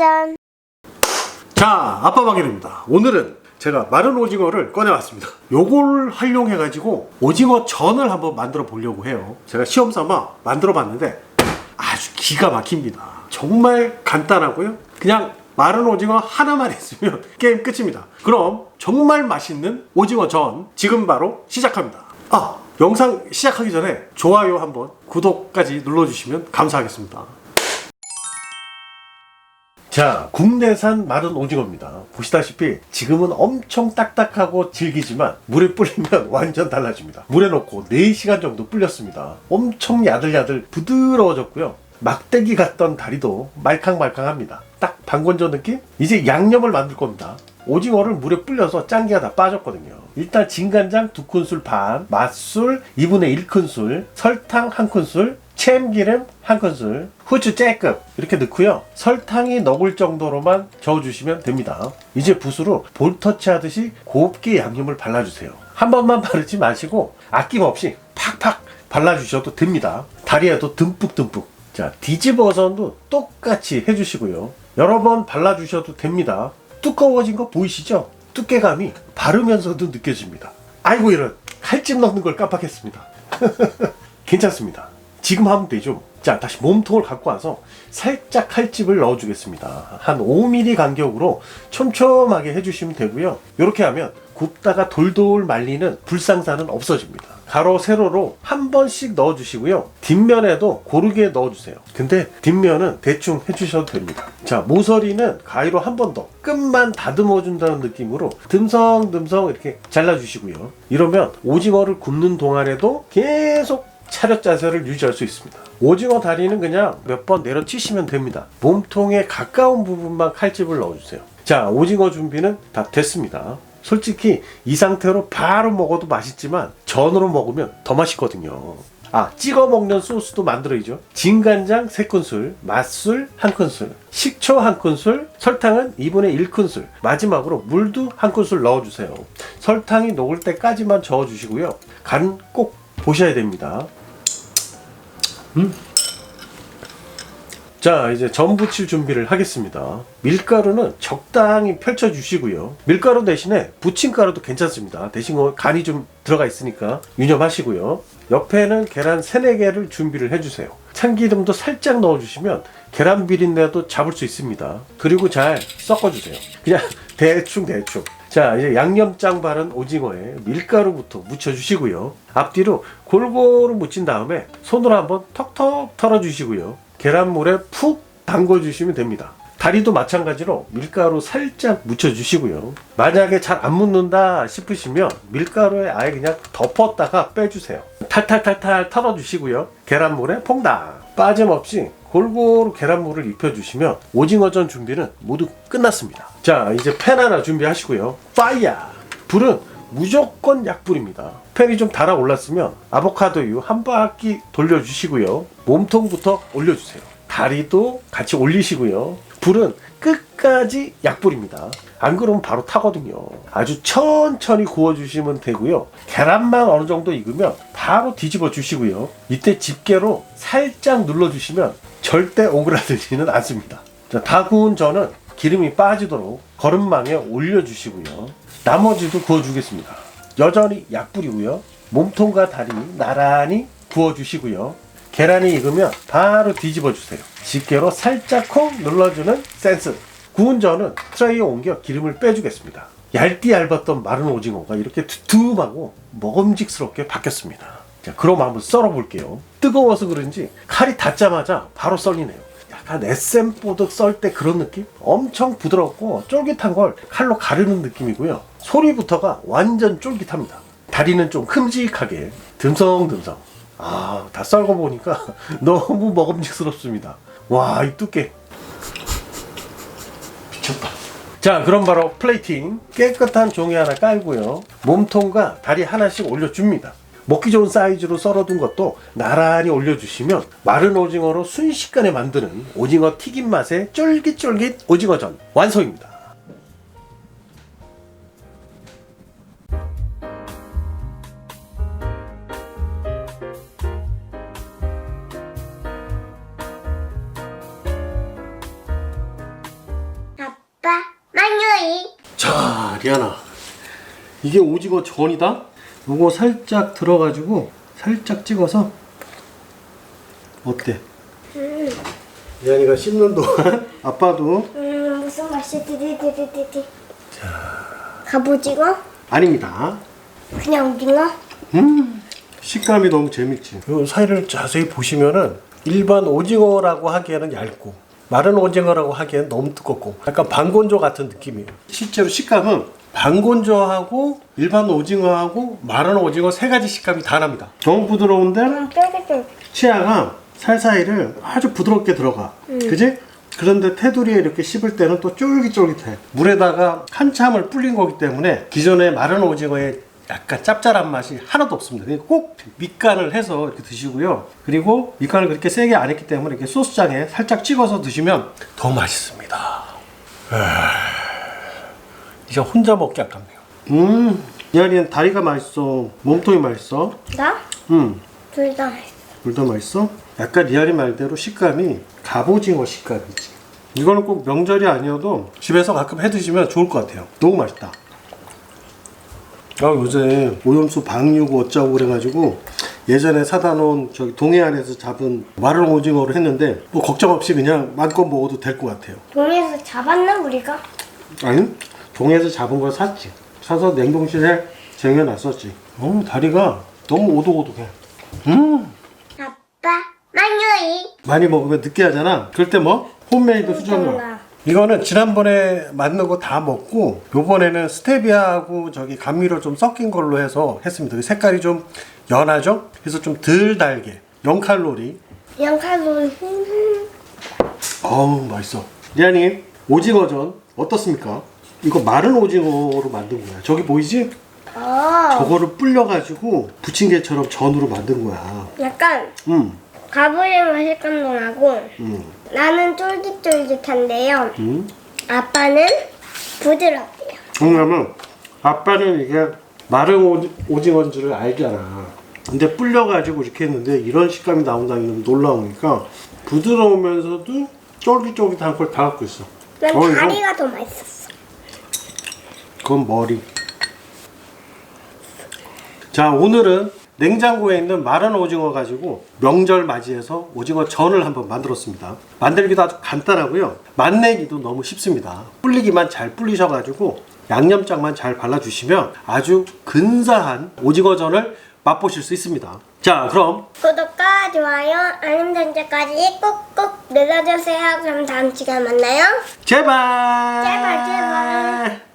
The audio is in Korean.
오징어전 자, 아빠 방일입니다. 오늘은 제가 마른 오징어를 꺼내왔습니다. 요걸 활용해가지고 오징어 전을 한번 만들어 보려고 해요. 제가 시험 삼아 만들어 봤는데 아주 기가 막힙니다. 정말 간단하고요. 그냥 마른 오징어 하나만 있으면 게임 끝입니다. 그럼 정말 맛있는 오징어 전 지금 바로 시작합니다. 아, 영상 시작하기 전에 좋아요 한번 구독까지 눌러주시면 감사하겠습니다. 자, 국내산 마른 오징어입니다. 보시다시피 지금은 엄청 딱딱하고 질기지만 물에 불리면 완전 달라집니다. 물에 넣고 4시간 정도 불렸습니다. 엄청 야들야들 부드러워졌고요. 막대기 같던 다리도 말캉말캉합니다. 딱 방건조 느낌? 이제 양념을 만들 겁니다. 오징어를 물에 불려서 짠기가 다 빠졌거든요. 일단 진간장 두 큰술 반, 맛술 2분의 1큰술, 설탕 한 큰술, 참기름 한 큰술, 후추 쬐끔 이렇게 넣고요. 설탕이 녹을 정도로만 저어주시면 됩니다. 이제 붓으로 볼터치 하듯이 곱게 양념을 발라주세요. 한 번만 바르지 마시고 아낌없이 팍팍 발라주셔도 됩니다. 다리에도 듬뿍듬뿍. 자, 뒤집어서도 똑같이 해주시고요. 여러 번 발라주셔도 됩니다. 두꺼워진 거 보이시죠? 두께감이 바르면서도 느껴집니다. 아이고 이런 칼집 넣는 걸 깜빡했습니다. 괜찮습니다. 지금 하면 되죠. 자, 다시 몸통을 갖고 와서 살짝 칼집을 넣어주겠습니다. 한 5mm 간격으로 촘촘하게 해주시면 되고요. 이렇게 하면 굽다가 돌돌 말리는 불상사는 없어집니다. 가로 세로로 한 번씩 넣어주시고요. 뒷면에도 고르게 넣어주세요. 근데 뒷면은 대충 해주셔도 됩니다. 자, 모서리는 가위로 한 번 더 끝만 다듬어 준다는 느낌으로 듬성듬성 이렇게 잘라주시고요. 이러면 오징어를 굽는 동안에도 계속 차렷 자세를 유지할 수 있습니다. 오징어 다리는 그냥 몇 번 내려치시면 됩니다. 몸통에 가까운 부분만 칼집을 넣어주세요. 자, 오징어 준비는 다 됐습니다. 솔직히 이 상태로 바로 먹어도 맛있지만 전으로 먹으면 더 맛있거든요. 아, 찍어 먹는 소스도 만들어야죠. 진간장 3큰술, 맛술 1큰술, 식초 1큰술, 설탕은 2분의 1큰술, 마지막으로 물도 1큰술 넣어주세요. 설탕이 녹을 때까지만 저어주시고요. 간 꼭 보셔야 됩니다. 자, 이제 전 부칠 준비를 하겠습니다. 밀가루는 적당히 펼쳐 주시고요. 밀가루 대신에 부침가루도 괜찮습니다. 대신 뭐 간이 좀 들어가 있으니까 유념하시고요. 옆에는 계란 3, 4개를 준비를 해주세요. 참기름도 살짝 넣어주시면 계란 비린내도 잡을 수 있습니다. 그리고 잘 섞어주세요. 그냥 대충 대충. 자, 이제 양념장 바른 오징어에 밀가루부터 묻혀주시고요. 앞뒤로 골고루 묻힌 다음에 손으로 한번 턱턱 털어주시고요. 계란물에 푹 담궈주시면 됩니다. 다리도 마찬가지로 밀가루 살짝 묻혀주시고요. 만약에 잘 안 묻는다 싶으시면 밀가루에 아예 그냥 덮었다가 빼주세요. 탈탈탈탈 털어주시고요. 계란물에 퐁당 빠짐없이 골고루 계란물을 입혀주시면 오징어전 준비는 모두 끝났습니다. 자 이제 팬 하나 준비하시고요. 파이어! 불은 무조건 약불입니다. 팬이 좀 달아올랐으면 아보카도유 한 바퀴 돌려주시고요. 몸통부터 올려주세요. 다리도 같이 올리시고요. 불은 끝까지 약불입니다. 안 그러면 바로 타거든요. 아주 천천히 구워주시면 되고요. 계란만 어느 정도 익으면 바로 뒤집어 주시고요. 이때 집게로 살짝 눌러주시면 절대 오그라들지는 않습니다. 자, 다 구운 전은 기름이 빠지도록 거름망에 올려주시고요. 나머지도 구워주겠습니다. 여전히 약불이고요. 몸통과 다리 나란히 구워주시고요. 계란이 익으면 바로 뒤집어 주세요. 집게로 살짝 콩 눌러주는 센스. 구운 전은 트레이에 옮겨 기름을 빼주겠습니다. 얇디 얇았던 마른 오징어가 이렇게 두툼하고 먹음직스럽게 바뀌었습니다. 자, 그럼 한번 썰어 볼게요. 뜨거워서 그런지 칼이 닿자마자 바로 썰리네요. 약간 SM4득 썰때 그런 느낌? 엄청 부드럽고 쫄깃한 걸 칼로 가르는 느낌이고요. 소리부터가 완전 쫄깃합니다. 다리는 좀 큼직하게 듬성듬성. 아, 다 썰고 보니까 너무 먹음직스럽습니다. 와, 이 두께. 미쳤다. 자, 그럼 바로 플레이팅. 깨끗한 종이 하나 깔고요. 몸통과 다리 하나씩 올려줍니다. 먹기 좋은 사이즈로 썰어둔 것도 나란히 올려주시면 마른 오징어로 순식간에 만드는 오징어 튀김 맛의 쫄깃쫄깃 오징어전 완성입니다. 리아나 이게 오징어 전이다? 요거 살짝 들어가지고 살짝 찍어서 어때? 리안이가 씹는 동안 아빠도 음 무슨 맛이 디디디디디디 갑오징어? 아닙니다 그냥 오징어? 음 식감이 너무 재밌지 요 사이를 자세히 보시면은 일반 오징어라고 하기에는 얇고 마른 오징어라고 하기에는 너무 두껍고 약간 반건조 같은 느낌이에요 실제로 식감은 반건조하고 일반 오징어하고 마른 오징어 세 가지 식감이 다 납니다 너무 부드러운데 음 쫄깃쫄깃 치아가 살사이를 아주 부드럽게 들어가. 그지? 그런데 테두리에 이렇게 씹을 때는 또 쫄깃쫄깃해. 물에다가 한참을 불린 거기 때문에 기존의 마른 오징어의 약간 짭짤한 맛이 하나도 없습니다. 꼭 밑간을 해서 이렇게 드시고요. 그리고 밑간을 그렇게 세게 안 했기 때문에 이렇게 소스장에 살짝 찍어서 드시면 더 맛있습니다. 아, 이제 혼자 먹기 아깝네요. 음, 이한이는 다리가 맛있어. 몸통이 맛있어. 나? 음. 둘다 맛있어 물도 맛있어? 약간 리아리 말대로 식감이 갑오징어 식감이지. 이거는 꼭 명절이 아니어도 집에서 가끔 해 드시면 좋을 것 같아요. 너무 맛있다. 아, 요새 오염수 방류고 어쩌고 그래가지고 예전에 사다 놓은 저기 동해안에서 잡은 마른 오징어를 했는데 뭐 걱정 없이 그냥 마음껏 먹어도 될 것 같아요. 동해에서 잡았나 우리가? 아니 동해에서 잡은 걸 샀지. 사서 냉동실에 쟁여놨었지. 어 다리가 너무 오독오독해. 음 아빠 만유이 많이 먹으면 느끼하잖아. 그럴 때 뭐? 홈메이드 수정료. 이거는 지난번에 만든 거다 먹고 요번에는 스테비아하고 저기 감미료 좀 섞인 걸로 해서 했습니다. 그 색깔이 좀 연하죠? 그래서 좀 덜 달게. 0칼로리. 영칼로리 어우 맛있어. 리안이 오징어전 어떻습니까? 이거 마른 오징어로 만든 거야. 저기 보이지? 어 저거를 불려가지고 부침개처럼 전으로 만든 거야. 약간 음, 식감도 나고 음, 나는 쫄깃쫄깃한데요 음. 아빠는 부드럽대요 왜냐면 아빠는 이게 마른 오지- 오징어인 줄을 알잖아. 근데 불려가지고 이렇게 했는데 이런 식감이 나온다는 건 놀라우니까 부드러우면서도 쫄깃쫄깃한 걸 다 갖고 있어. 난 어, 다리가 더 맛있었어 그건 머리. 자, 오늘은 냉장고에 있는 마른 오징어 가지고 명절 맞이해서 오징어 전을 한번 만들었습니다. 만들기도 아주 간단하고요. 맛내기도 너무 쉽습니다. 불리기만 잘 불리셔가지고 양념장만 잘 발라주시면 아주 근사한 오징어 전을 맛보실 수 있습니다. 자, 그럼 구독과 좋아요 알림 설정까지 꼭꼭 눌러주세요 그럼 다음 시간에 만나요 제발! 제발, 제발.